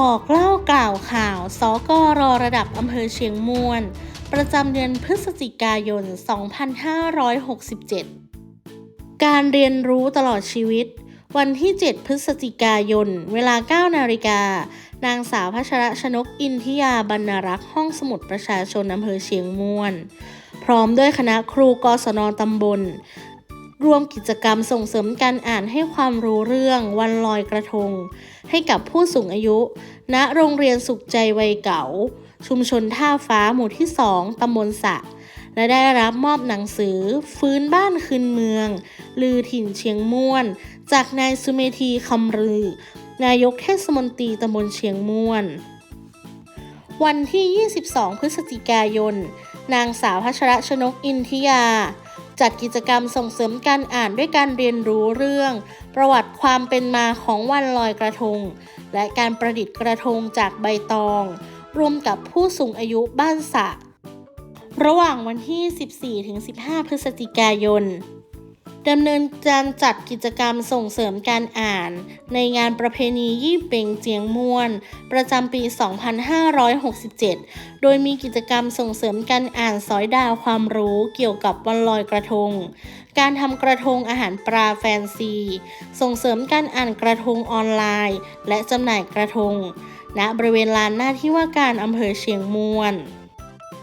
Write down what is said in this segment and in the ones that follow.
บอกเล่ากล่าวข่าวสกรระดับอำเภอเชียงมวน ประจำเดือนพฤศจิกายน 2567 การเรียนรู้ตลอดชีวิต วันที่ 7 พฤศจิกายน เวลา 9 นาฬิกา นางสาวพัชรชนกอินทิยาบรรณรักษ์ห้องสมุดประชาชนอำเภอเชียงมวน พร้อมด้วยคณะครูกศนตำบล รวมกิจกรรมส่งเสริมการอ่านให้ความรู้เรื่องวันลอยกระทง ให้กับผู้สูงอายุ ณ โรงเรียนสุขใจวัยเก่า ชุมชนท่าฟ้าหมู่ที่ 2 ตำบลสะ และได้รับมอบหนังสือ ฟื้นบ้านคืนเมือง ลือถิ่นเชียงม่วน จากนายสุเมธีคำรือ นายกเทศมนตรีตำบลเชียงม่วน วันที่ 22 พฤศจิกายน นางสาวพัชรชนกอินทิยา จัดกิจกรรมส่งเสริมการอ่านด้วยการเรียนรู้เรื่อง ประวัติความเป็นมาของวันลอยกระทง และการประดิษฐ์กระทงจากใบตองร่วมกับผู้สูงอายุบ้านสะ ระหว่างวันที่ 14-15 พฤศจิกายน ดำเนินการจัดกิจกรรมส่งเสริมการอ่าน ในงานประเพณียี่เป่งเจียงม่วน ประจำปี 2567 โดยมีกิจกรรมส่งเสริมการอ่านสอยดาวความรู้เกี่ยวกับวันลอยกระทง การทำกระทงอาหารปลาแฟนซี ส่งเสริมการอ่านกระทงออนไลน์ และจำหน่ายกระทงณบริเวณลานหน้าที่ว่าการอำเภอเชียงม่วน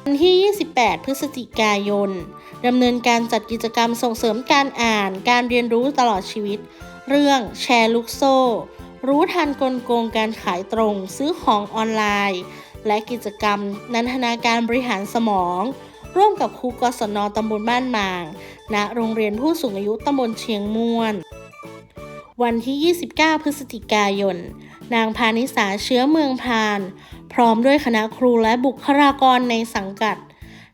วันที่ 28 พฤศจิกายนดำเนินการจัดกิจกรรมส่งเสริมการอ่าน การเรียนรู้ตลอดชีวิต เรื่องแชร์ลูกโซ่ รู้ทันกลโกงการขายตรง ซื้อของออนไลน์ และกิจกรรม นันทนาการบริหารสมอง ร่วมกับครูกศนตำบลบ้านหมาง ณ โรงเรียนผู้สูงอายุตำบลเชียงม่วน วันที่ 29 พฤศจิกายน นางพานิสาเชื้อเมืองพาน พร้อมด้วยคณะครูและบุคลากรในสังกัด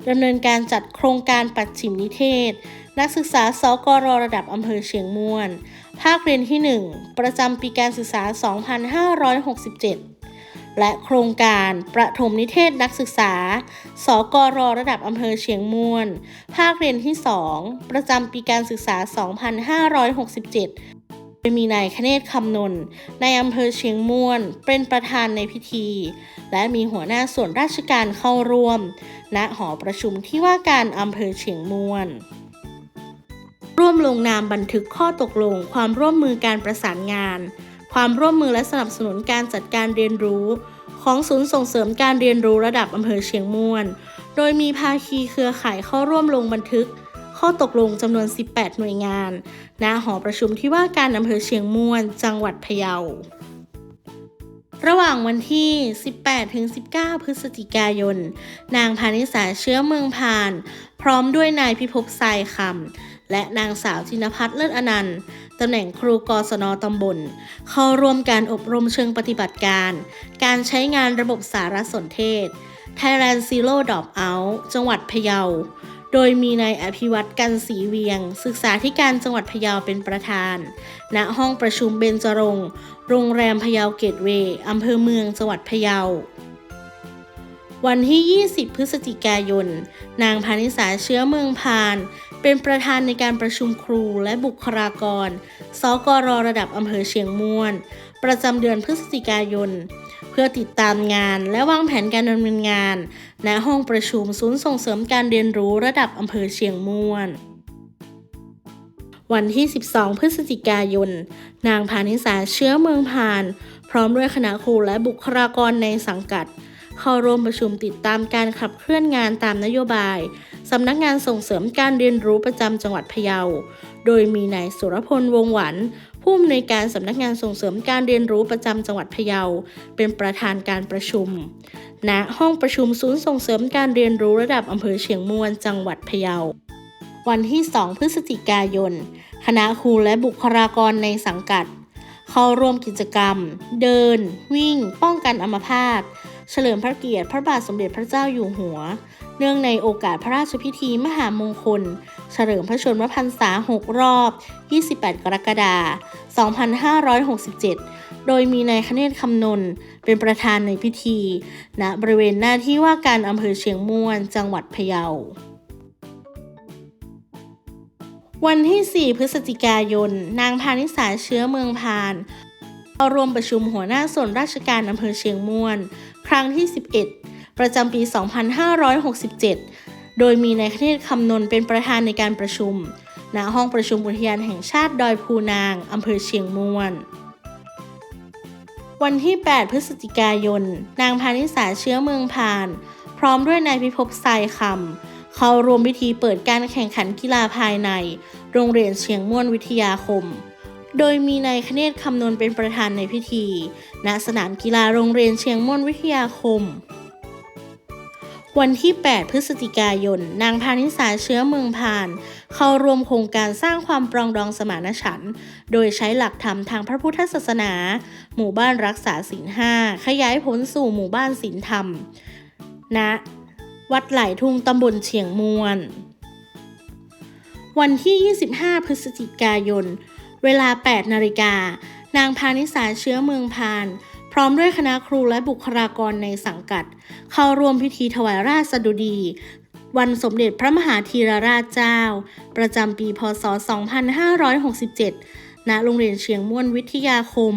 ดำเนินการจัดโครงการปัดฉิมนิเทศ นักศึกษาสกรระดับอำเภอเชียงม่วน ภาคเรียนที่ 1 ประจำปีการศึกษา 2567 และโครงการประถมนิเทศนักศึกษา สกรระดับอำเภอเชียงม่วน ภาคเรียนที่ 2 ประจำปีการศึกษา 2567 โดยมีนายคเนศคำนนในอำเภอเชียงม่วน เป็นประธานในพิธี และมีหัวหน้าส่วนราชการเข้าร่วม ณหอประชุมที่ว่าการอำเภอเชียงม่วน ร่วมลงนามบันทึกข้อตกลง ความร่วมมือการประสานงาน ความร่วมมือและสนับสนุนการจัดการเรียนรู้ ของศูนย์ส่งเสริมการเรียนรู้ระดับอำเภอเชียงม่วน โดยมีภาคีเครือข่ายเข้าร่วมลงบันทึก ข้อตกลงจำนวน 18 หน่วยงานณหอประชุมที่ว่าการอำเภอเชียงม่วน จังหวัดพะเยา ระหว่างวันที่ 18-19 พฤศจิกายน นางพานิสาเชื้อเมืองพาน พร้อมด้วยนายพิภพทรายคำและนางสาวจินพัฒน์เลิศอนันต์ตำแหน่งครูกศนตำบล เข้าร่วมการอบรมเชิงปฏิบัติการ การใช้งานระบบสารสนเทศ Thailand Zero Drop Out จังหวัดพะเยา โดยมีนายอภิวัตกันศรีเวียง ศึกษาธิการจังหวัดพะเยาเป็นประธาน ณ ห้องประชุมเบญจรงค์โรงแรมพะเยาเกตเวย์อำเภอเมืองจังหวัดพะเยา วันที่ 20 พฤศจิกายน นางพานิสาเชื้อเมืองพาน เป็นประธานในการประชุมครูและบุคลากร สกรระดับอำเภอเชียงม่วน ประจำเดือนพฤศจิกายน เพื่อติดตามงานและวางแผนการดำเนินงาน ณห้องประชุมศูนย์ส่งเสริมการเรียนรู้ระดับอำเภอเชียงม่วนวันที่ 12 พฤศจิกายน นางพานิสาเชื้อเมืองพาน พร้อมด้วยคณะครูและบุคลากรในสังกัด เข้าร่วมประชุมติดตามการขับเคลื่อนงานตามนโยบาย สำนักงานส่งเสริมการเรียนรู้ประจำจังหวัดพะเยา โดยมีนายสุรพลวงหวัน ผู้อำนวยการสำนักงานส่งเสริมการเรียนรู้ประจำจังหวัดพะเยา เป็นประธานการประชุม ณ ห้องประชุมศูนย์ส่งเสริมการเรียนรู้ระดับอำเภอเชียงมวนจังหวัดพะเยา วันที่ 2 พฤศจิกายน คณะครูและบุคลากรในสังกัด เข้าร่วมกิจกรรม เดิน วิ่ง ป้องกันอัมพาตเฉลิมพระเกียรติพระบาทสมเด็จพระเจ้าอยู่หัว เนื่องในโอกาสพระราชพิธีมหามงคล เฉลิมพระชนมพรรษา 6 รอบ 28 กรกฎาคม 2567 โดยมีนายคเนศคำนนเป็นประธานในพิธีณบริเวณหน้าที่ว่าการอำเภอเชียงม่วน จังหวัดพะเยาวันที่ 4 พฤศจิกายน นางพานิสาเชื้อเมืองพานเข้าร่วมประชุมหัวหน้าส่วนราชการอำเภอเชียงม่วน ครั้งที่ 11 ประจำปี 2567 โดยมีนายคเนศคำนนเป็นประธานในการประชุม ณ ห้องประชุมอุทยานแห่งชาติดอยภูนางอำเภอเชียงม่วน วันที่ 8 พฤศจิกายน นางพานิสาเชื้อเมืองพาน พร้อมด้วยนายพิภพไซคำ เข้าร่วมพิธีเปิดการแข่งขันกีฬาภายใน โรงเรียนเชียงม่วนวิทยาคมโดยมีนายคเนศคำนวณเป็นประธานในพิธี ณ สนามกีฬาโรงเรียนเชียงม่วนวิทยาคม วันที่ 8 พฤศจิกายน นางพานิสาเชื้อเมืองพาน เข้าร่วมโครงการสร้างความปรองดองสมานฉันท์โดยใช้หลักธรรมทางพระพุทธศาสนา หมู่บ้านรักษาศีลห้าขยายผลสู่หมู่บ้านศีลธรรมณวัดไหลทุ่งตำบลเชียงมวน วันที่ 25 พฤศจิกายน เวลา 8 นาฬิกา นางพานิสาเชื้อเมืองพาน พร้อมด้วยคณะครูและบุคลากรในสังกัด เข้าร่วมพิธีถวายราชสดุดี วันสมเด็จพระมหาธีรราชเจ้า ประจำปีพศ 2567 ณ โรงเรียนเชียงม่วนวิทยาคม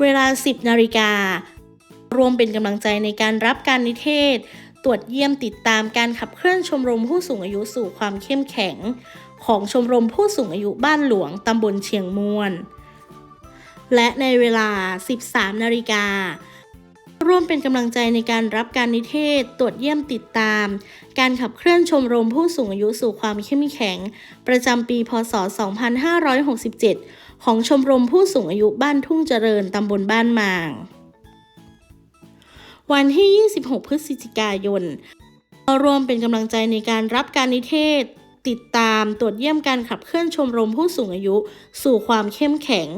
เวลา 10 นาฬิกา รวมเป็นกำลังใจในการรับการนิเทศ ตรวจเยี่ยมติดตามการขับเคลื่อนชมรมผู้สูงอายุสู่ความเข้มแข็ง ของชมรมผู้สูงอายุบ้านหลวงตำบลเชียงม่วน และในเวลา 13 นาฬิกา ร่วมเป็นกำลังใจในการรับการนิเทศ ตรวจเยี่ยมติดตาม การขับเคลื่อนชมรมผู้สูงอายุสู่ความเข้มแข็ง ประจำปี พศ 2567 ของชมรมผู้สูงอายุบ้านทุ่งเจริญตำบลบ้านมาง วันที่ 26 พฤศจิกายนร่วมเป็นกำลังใจในการรับการนิเทศ ติดตามตรวจเยี่ยมการขับเคลื่อนชมรมผู้สูงอายุ สู่ความเข้มแข็ง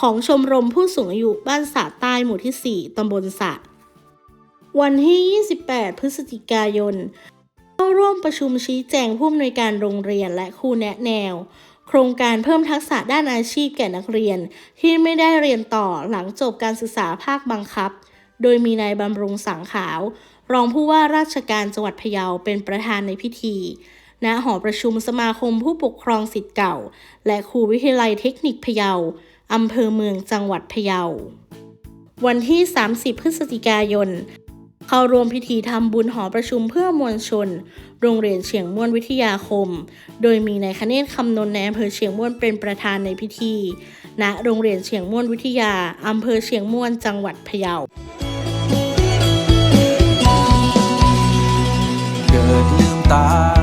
ของชมรมผู้สูงอายุบ้านสะใต้หมู่ที่ 4 ตำบลสะ วันที่ 28 พฤศจิกายน เข้าร่วมประชุมชี้แจงผู้อำนวยการโรงเรียนและครูแนะแนว โครงการเพิ่มทักษะด้านอาชีพแก่นักเรียน ที่ไม่ได้เรียนต่อหลังจบการศึกษาภาคบังคับ โดยมีนายบำรุงสังขาว รองผู้ว่าราชการจังหวัดพะเยาเป็นประธานในพิธี ณหอประชุมสมาคมผู้ปกครองสิทธิ์เก่า และครูวิทยาลัยเทคนิคพะเยาอำเภอเมืองจังหวัดพะเยา วันที่ 30 พฤศจิกายน เข้าร่วมพิธีทำบุญหอประชุมเพื่อมวลชน โรงเรียนเชียงม่วนวิทยาคม โดยมีนายคเนศคำนนในอำเภอเชียงม่วนเป็นประธานในพิธี ณ โรงเรียนเชียงม่วนวิทยาอำเภอเชียงม่วนจังหวัดพะเยาเกิดลืมตา